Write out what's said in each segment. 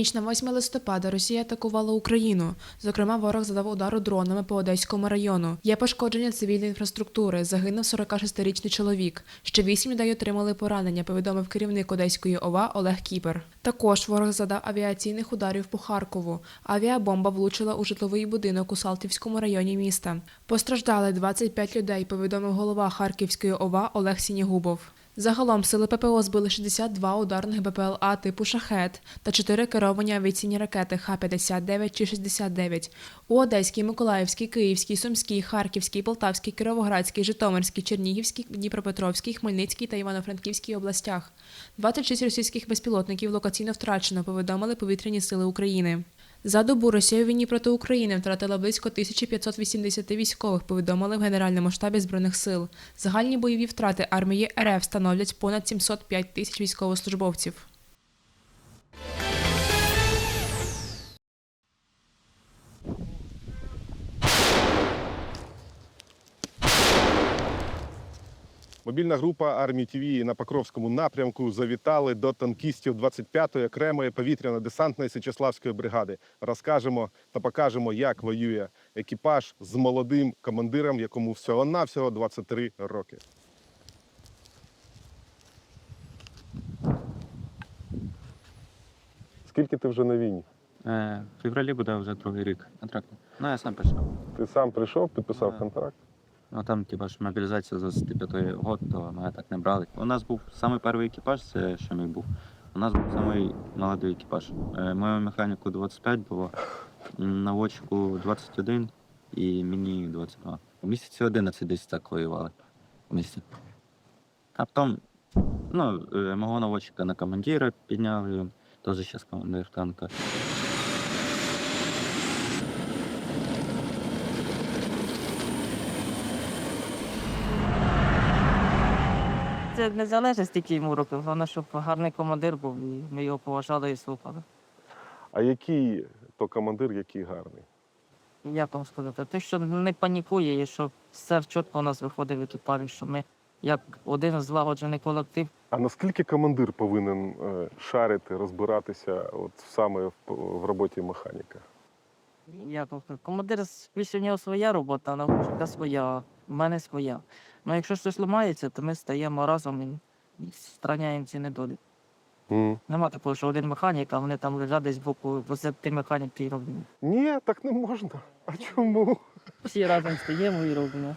ніч на 8 листопада Росія атакувала Україну. Зокрема, ворог задав удару дронами по Одеському району. Є пошкодження цивільної інфраструктури. Загинув 46-річний чоловік. Ще вісім людей отримали поранення. Повідомив керівник Одеської ОВА Олег Кіпер. Також ворог задав авіаційних ударів по Харкову. Авіабомба влучила у житловий будинок у Салтівському районі міста. Постраждали 25 людей. Повідомив голова Харківської ОВА Олег Сінігубов. Загалом сили ППО збили 62 ударних БПЛА типу «Шахет» та 4 керовані авіаційні ракети Х-59 чи 69 у Одеській, Миколаївській, Київській, Сумській, Харківській, Полтавській, Кіровоградській, Житомирській, Чернігівській, Дніпропетровській, Хмельницькій та Івано-Франківській областях. 26 російських безпілотників локаційно втрачено, повідомили повітряні сили України. За добу Росія у війні проти України втратила близько 1580 військових, повідомили в Генеральному штабі Збройних сил. Загальні бойові втрати армії РФ становлять понад 705 тисяч військовослужбовців. Мобільна група армії ТВ на Покровському напрямку завітали до танкістів 25-ї окремої повітряно-десантної Січеславської бригади. Розкажемо та покажемо, як воює екіпаж з молодим командиром, якому всього-навсього 23 роки. Скільки ти вже на війні? Е, в февралі буде вже другий рік контракту. Ну, я сам пішов. Ти сам прийшов, підписав Да. контракт. Ну там, типа ж мобілізація за 25 год, то мене так не брали. У нас був самий перший екіпаж, це що мій був. У нас був самий молодий екіпаж. Е, моєму механіку 25 було, наводчику 21 і мені 22. У місяці 11 десь так воювали. В місяці. А потім, ну, е, мого наводчика на командира підняли, теж зараз командир танка. Це не залежить стільки йому років, головне, щоб гарний командир був, і ми його поважали і слухали. А який то командир, який гарний? Як вам сказати? Те, що не панікує, і що все чітко у нас виходить в екіпажі, що ми як один злагоджений колектив. А наскільки командир повинен е, шарити, розбиратися от саме в, в роботі механіка? Як вам сказати? Командир більше в нього своя робота, а навчика своя, в мене своя. Ну якщо щось ламається, то ми стаємо разом і страняємо ці недолі. Mm. Нема такого, що один механік, а вони там лежать десь боку, бо це ти механік ти робимо. Ні, так не можна. А чому? Всі разом стаємо і робимо.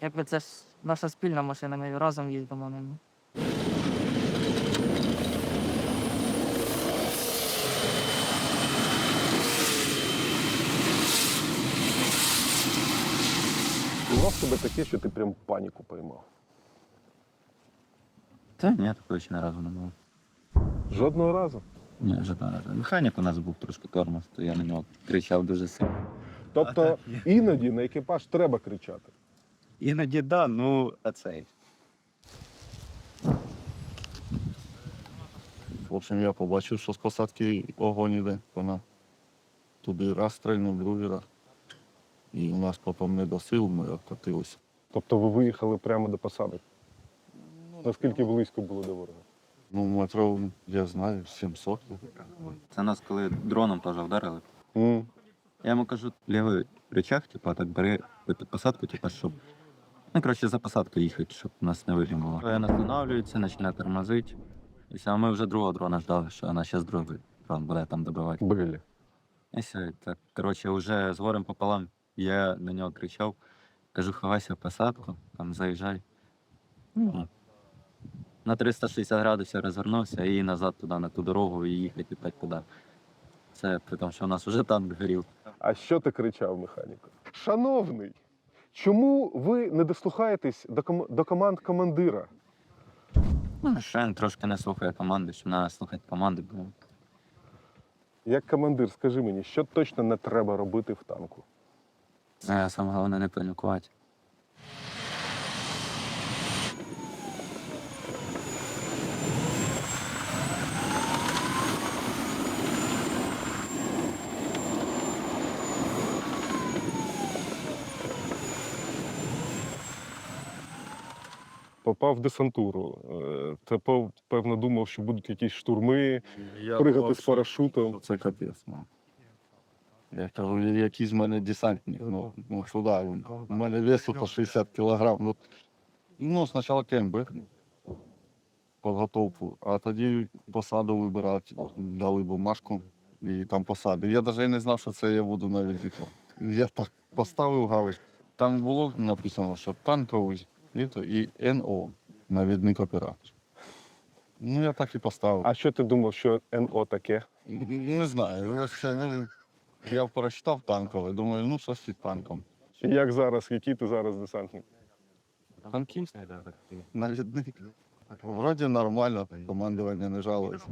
Якби це ж наша спільна машина, ми разом їздимо на ній. Було в тебе таке, що ти прям паніку поймав. Та ні, такого ще не разу не було. Жодного разу. Ні, жодного разу. Механік у нас був трошки тормоз, то я на нього кричав дуже сильно. Тобто іноді на екіпаж треба кричати. Іноді да, ну а цей. В общем, я побачив, що з посадки огонь іде. Вона туди раз стрельнув, другий раз. І у нас потім не до сил, ми откатилися. Тобто ви виїхали прямо до посадок. Наскільки близько було до ворога? Ну, метров, я знаю, 700. Це нас коли дроном теж вдарили. М. Я йому кажу, лівий рычаг, типа, так бери під посадку, типа, щоб. Ну, коротше, за посадку їхати, щоб нас не видно було. Він останавливається, починає тормозити. І все, а ми вже другого дрона ждали, що вона зараз другий дрон буде там добивати. Брилі. І все, так, коротше, вже з горем пополам я на нього кричав, кажу, ховайся в посадку, там заїжджай. Ну, на 360 градусів розвернувся і назад туди, на ту дорогу, і їхати опять туди. Це при тому, що у нас вже танк горів. А що ти кричав механіку? Шановний, чому ви не дослухаєтесь до, ком- до команд командира? Ну, що він трошки не слухає команди, що треба слухати команди, бо Як командир, скажи мені, що точно не треба робити в танку? Саме головне не панікувати. попав в десантуру. Е, пев- певно думав, що будуть якісь штурми, Я пригати думав, з парашутом. Це капець. Ну. Я кажу, які з мене десантник. Ну, ну сюди. він. У мене вес по 60 кілограм. Ну, ну спочатку кемби, підготовку, а тоді посаду вибирати. Дали бумажку і там посади. Я навіть не знав, що це я буду навіть. Я так поставив галочку. Там було написано, що танковий літо і НО, навідник оператор. Ну, я так і поставив. А що ти думав, що НО таке? Не знаю. Я, ще не- я прочитав танкове, думаю, ну щось із танком. І як зараз, який ти зараз десантник? Танкіст? Навідник. Вроді нормально, командування не жалується.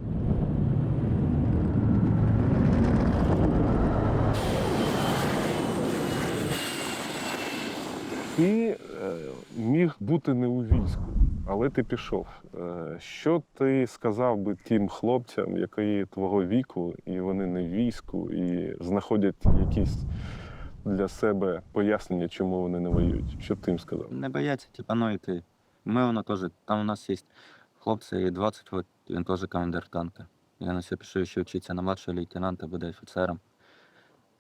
Ти е, міг бути не у війську, але ти пішов. Е, що ти сказав би тим хлопцям, які твого віку, і вони не в війську, і знаходять якісь для себе пояснення, чому вони не воюють? Що б ти їм сказав? Не бояться, типа, ну йти. Ми воно теж, там у нас є хлопці і 20, от, він теж командир танка. Я на все пишу, що вчиться на младшого лейтенанта, буде офіцером.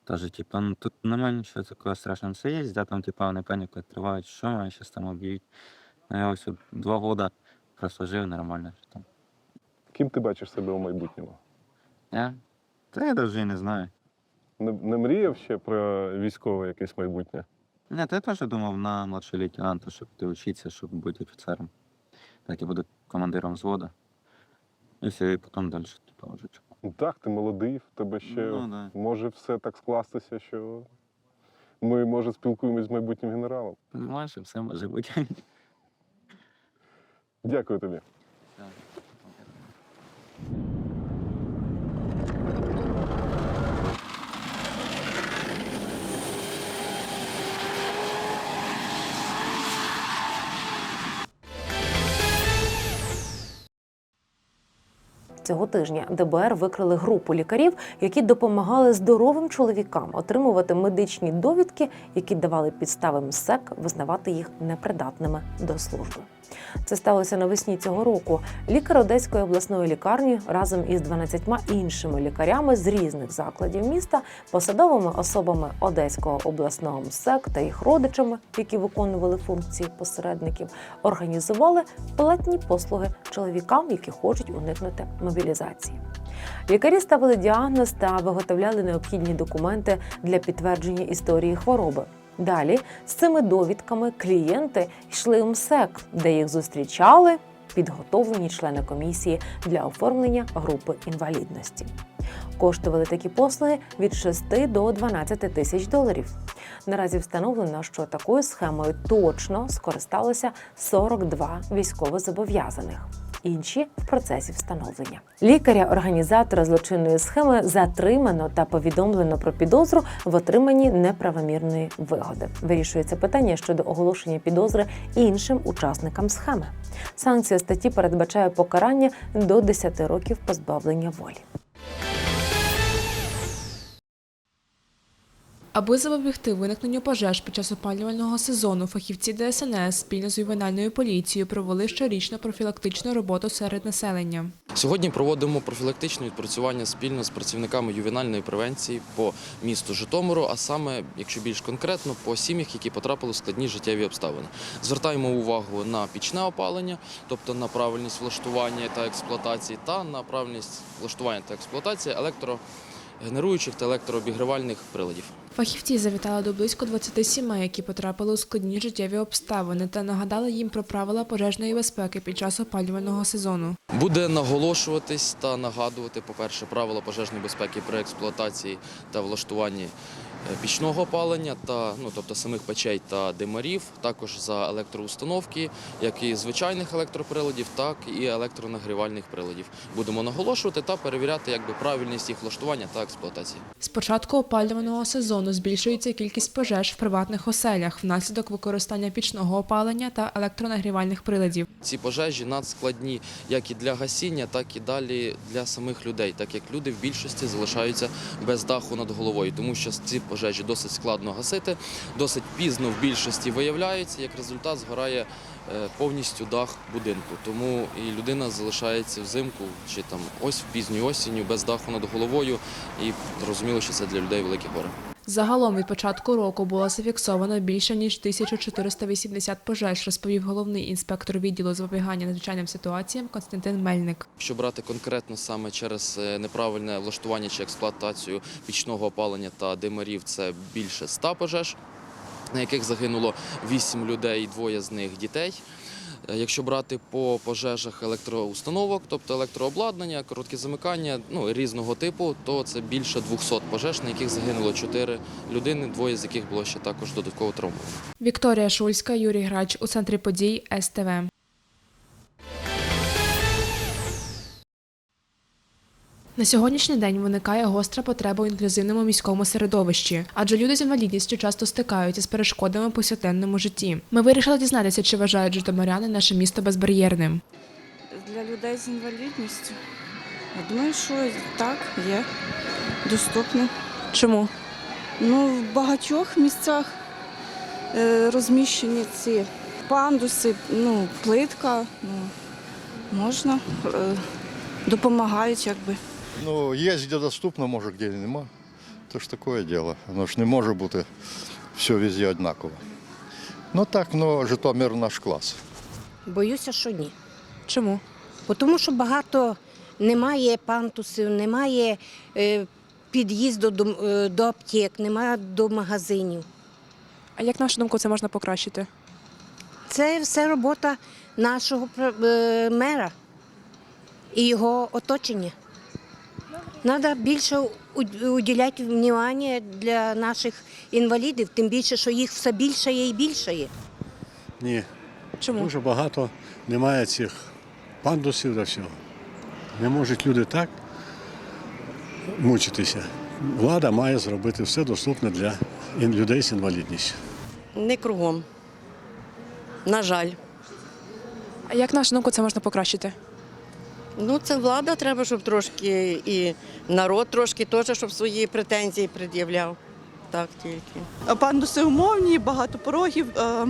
Теж, типа, ну тут немає нічого такого страшного. Це є, де там, типа, вони паніку відкривають, що мене зараз там об'ють. Ну, я ось два роки просто жив нормально. що Там. Ким ти бачиш себе у майбутньому? Я? Та я навіть не знаю. Не, не мріяв ще про військове якесь майбутнє? Ні, та я теж думав на младшого лейтенанта, щоб ти вчитися, щоб бути офіцером. Так я буду командиром взводу. І все, і потім далі, типу, вже чого. Ну Так, ти молодий, в тебе ще Ну, да. може все так скластися, що ми, може, спілкуємось з майбутнім генералом. Понимаєш, все може бути. Дякую тобі. Цього тижня ДБР викрили групу лікарів, які допомагали здоровим чоловікам отримувати медичні довідки, які давали підстави МСЕК визнавати їх непридатними до служби. Це сталося навесні цього року. Лікар Одеської обласної лікарні разом із 12 іншими лікарями з різних закладів міста, посадовими особами Одеського обласного МСЕК та їх родичами, які виконували функції посередників, організували платні послуги чоловікам, які хочуть уникнути мобілізації. Лікарі ставили діагноз та виготовляли необхідні документи для підтвердження історії хвороби. Далі з цими довідками клієнти йшли в МСЕК, де їх зустрічали підготовлені члени комісії для оформлення групи інвалідності. Коштували такі послуги від 6 до 12 тисяч доларів. Наразі встановлено, що такою схемою точно скористалося 42 військовозобов'язаних. Інші в процесі встановлення. Лікаря, організатора злочинної схеми затримано та повідомлено про підозру в отриманні неправомірної вигоди. Вирішується питання щодо оголошення підозри іншим учасникам схеми. Санкція статті передбачає покарання до 10 років позбавлення волі. Аби запобігти виникненню пожеж під час опалювального сезону, фахівці ДСНС спільно з ювенальною поліцією провели щорічну профілактичну роботу серед населення. Сьогодні проводимо профілактичне відпрацювання спільно з працівниками ювенальної превенції по місту Житомиру, а саме, якщо більш конкретно, по сім'ях, які потрапили в складні життєві обставини. Звертаємо увагу на пічне опалення, тобто на правильність влаштування та експлуатації, та на правильність влаштування та експлуатації електрогенеруючих та електрообігрівальних приладів. Фахівці завітали до близько 20 сімей, які потрапили у складні життєві обставини, та нагадали їм про правила пожежної безпеки під час опалювального сезону. Буде наголошуватись та нагадувати, по-перше, правила пожежної безпеки при експлуатації та влаштуванні пічного опалення, та, ну, тобто самих печей та димарів, також за електроустановки, як і звичайних електроприладів, так і електронагрівальних приладів. Будемо наголошувати та перевіряти якби, правильність їх влаштування та експлуатації. З початку опалювального сезону збільшується кількість пожеж в приватних оселях внаслідок використання пічного опалення та електронагрівальних приладів. Ці пожежі надскладні як і для гасіння, так і далі для самих людей, так як люди в більшості залишаються без даху над головою, тому що ці пожежі досить складно гасити, досить пізно в більшості виявляються. Як результат згорає е, повністю дах будинку. Тому і людина залишається взимку чи там ось в пізню осінню без даху над головою, і зрозуміло, що це для людей велике горе. Загалом від початку року було зафіксовано більше ніж 1480 пожеж, розповів головний інспектор відділу запобігання надзвичайним ситуаціям Константин Мельник. Якщо брати конкретно саме через е, неправильне влаштування чи експлуатацію пічного опалення та димарів, це більше 100 пожеж, на яких загинуло 8 людей, двоє з них дітей. Е, Якщо брати по пожежах електроустановок, тобто електрообладнання, короткі замикання ну, різного типу, то це більше 200 пожеж, на яких загинуло 4 людини, двоє з яких було ще також додатково травмовано. Вікторія Шульська, Юрій Грач у центрі подій СТВ. На сьогоднішній день виникає гостра потреба у інклюзивному міському середовищі, адже люди з інвалідністю часто стикаються з перешкодами у повсякденному житті. Ми вирішили дізнатися, чи вважають житомиряни наше місто безбар'єрним. Для людей з інвалідністю. Я думаю, що так, є доступно. Чому? Ну, в багатьох місцях е, розміщені ці пандуси, ну, плитка, ну, можна, е, допомагають якби. Ну, є де доступно, може, де нема. То ж таке діло. Воно ж не може бути все везде однаково. Ну так, ну, Житомир наш клас. Боюся, що ні. Чому? Бо Тому що багато немає пантусів, немає е, під'їзду до, е, до аптек, немає до магазинів. А як на вашу думку це можна покращити? Це все робота нашого е, мера і його оточення. Треба більше уділяти увагу для наших інвалідів, тим більше, що їх все більше є і більше. є. Ні, Чому? дуже багато немає цих пандусів та всього. Не можуть люди так мучитися. Влада має зробити все доступне для людей з інвалідністю. Не кругом. На жаль. А як на вашу думку це можна покращити? Ну, це влада треба, щоб трошки і народ трошки теж, щоб свої претензії пред'являв. Так тільки. Пандуси умовні, багато порогів е,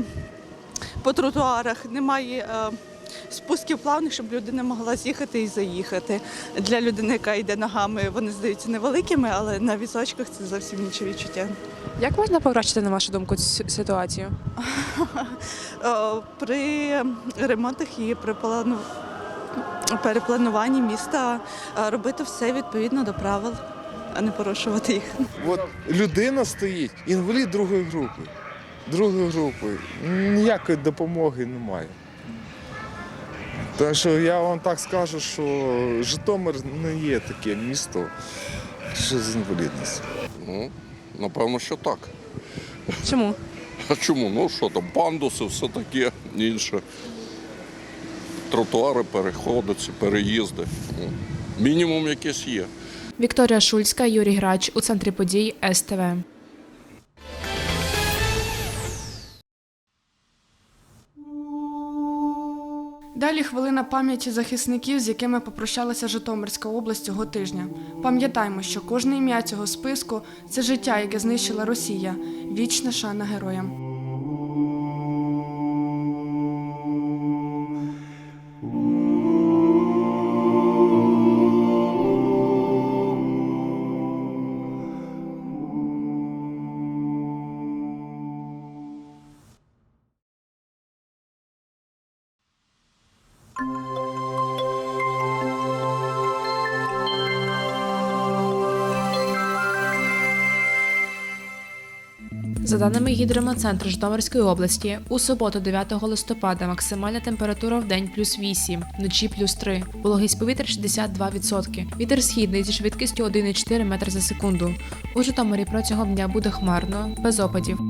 по тротуарах, немає е, спусків плавних, щоб людина могла з'їхати і заїхати. Для людини, яка йде ногами, вони здаються невеликими, але на візочках це зовсім інше відчуття. Як можна покращити, на вашу думку, цю ситуацію? Е, При ремонтах і при плану переплануванні міста е, робити все відповідно до правил, а не порушувати їх. От людина стоїть, інвалід другої групи. Другої групи. Ніякої допомоги немає. Так що я вам так скажу, що Житомир не є таке місто, що з інвалідністю. Ну, напевно, що так. Чому? А чому? Ну що там, пандуси, все таке інше. Тротуари, переходи, ці переїзди. Мінімум якийсь є. Вікторія Шульська, Юрій Грач у центрі подій СТВ. Далі хвилина пам'яті захисників, з якими попрощалася Житомирська область цього тижня. Пам'ятаймо, що кожне ім'я цього списку це життя, яке знищила Росія. Вічна шана героям. За даними гідромоцентру Житомирської області, у суботу, 9 листопада, максимальна температура в день плюс 8, вночі плюс 3. Вологість повітря 62%. Вітер східний зі швидкістю 1,4 метр за секунду. У Житомирі протягом дня буде хмарно, без опадів.